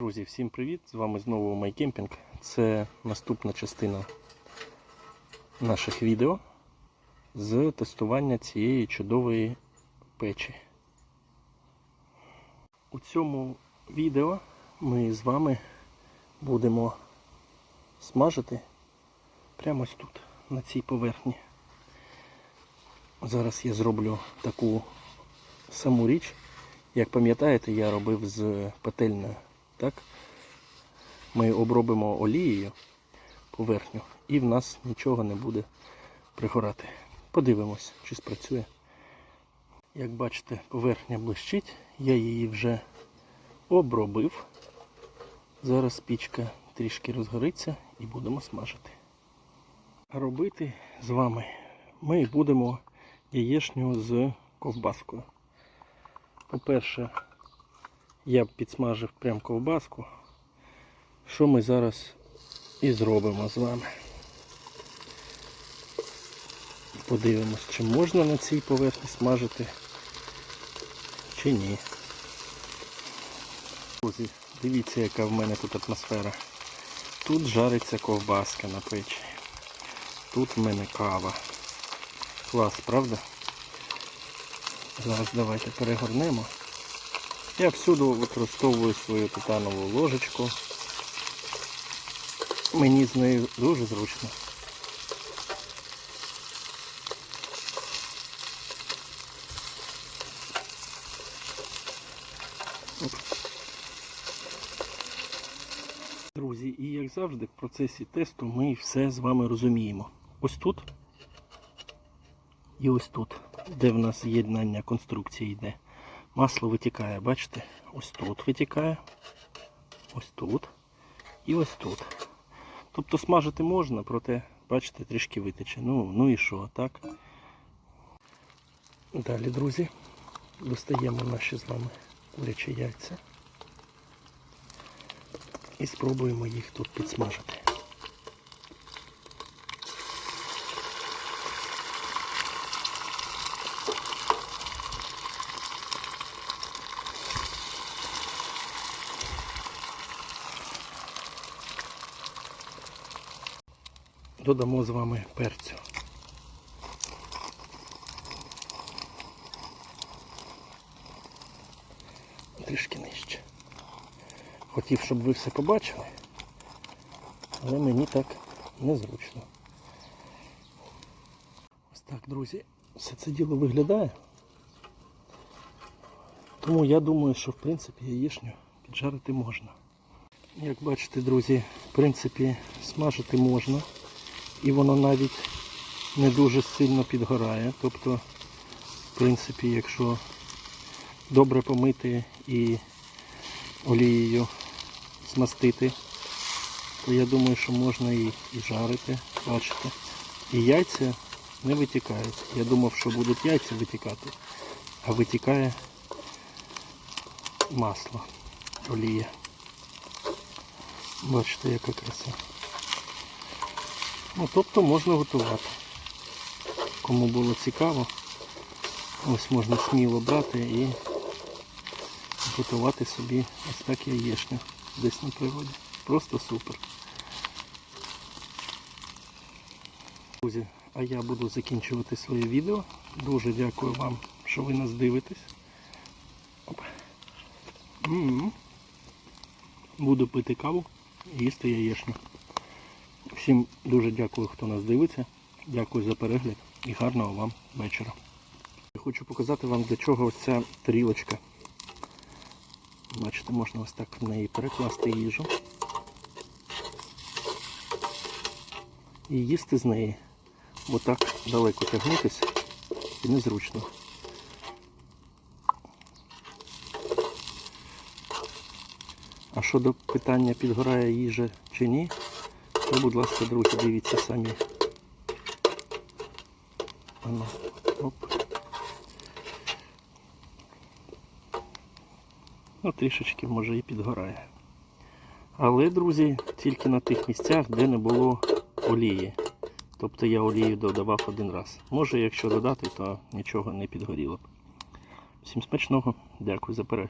Друзі, всім привіт! З вами знову MyCamping. Це наступна частина наших відео з тестування цієї чудової печі. У цьому відео ми з вами будемо смажити прямо ось тут, на цій поверхні. Зараз я зроблю таку саму річ. Як пам'ятаєте, я робив з пательнею. Так? Ми обробимо олією поверхню і в нас нічого не буде пригорати. Подивимось, чи спрацює. Як бачите, поверхня блищить, я її вже обробив. Зараз пічка трішки розгориться і будемо смажити. Робити з вами ми будемо яєшню з ковбаскою. По-перше, я б підсмажив прям ковбаску. Що ми зараз і зробимо з вами. Подивимось, чи можна на цій поверхні смажити, чи ні. Друзі, дивіться, яка в мене тут атмосфера. Тут жариться ковбаска на печі. Тут в мене кава. Клас, правда? Зараз давайте перегорнемо. Я всюди використовую свою титанову ложечку. Мені з нею дуже зручно. Друзі, і як завжди в процесі тесту ми все з вами розуміємо. Ось тут і ось тут, де в нас з'єднання конструкції йде. Масло витікає, бачите? Ось тут витікає, ось тут і ось тут. Тобто смажити можна, проте, бачите, трішки витече. Ну, ну і що, так? Далі, друзі, достаємо наші з вами курячі яйця і спробуємо їх тут підсмажити. Додамо з вами перцю. Трішки нижче. Хотів, щоб ви все побачили, але мені так незручно. Ось так, друзі, все це діло виглядає. Тому я думаю, що в принципі яєчню піджарити можна. Як бачите, друзі, в принципі, смажити можна і воно навіть не дуже сильно підгорає. Тобто, в принципі, якщо добре помити і олією змастити, то я думаю, що можна і, і жарити, бачите. І яйця не витікають. Я думав, що будуть яйця витікати, а витікає масло, олія. Бачите, яка краса. Ну, тобто можна готувати. Кому було цікаво, ось можна сміло брати і готувати собі ось так яєчню десь на природі. Просто супер. Друзі, а я буду закінчувати своє відео. Дуже дякую вам, що ви нас дивитесь. Оп. М-м-м. Буду пити каву і їсти яєчню. Всім дуже дякую, хто нас дивиться. Дякую за перегляд і гарного вам вечора. Хочу показати вам, для чого ось ця тарілочка. Бачите, можна ось так в неї перекласти їжу. І їсти з неї. Бо так далеко тягнутися і незручно. А щодо питання, підгорає їжа чи ні, то, будь ласка, друзі, дивіться самі. Ано, оп. Ну, трішечки може і підгорає. Але, друзі, тільки на тих місцях, де не було олії. Тобто я олію додавав один раз. Може, якщо додати, то нічого не підгоріло б. Всім смачного, дякую за перегляд.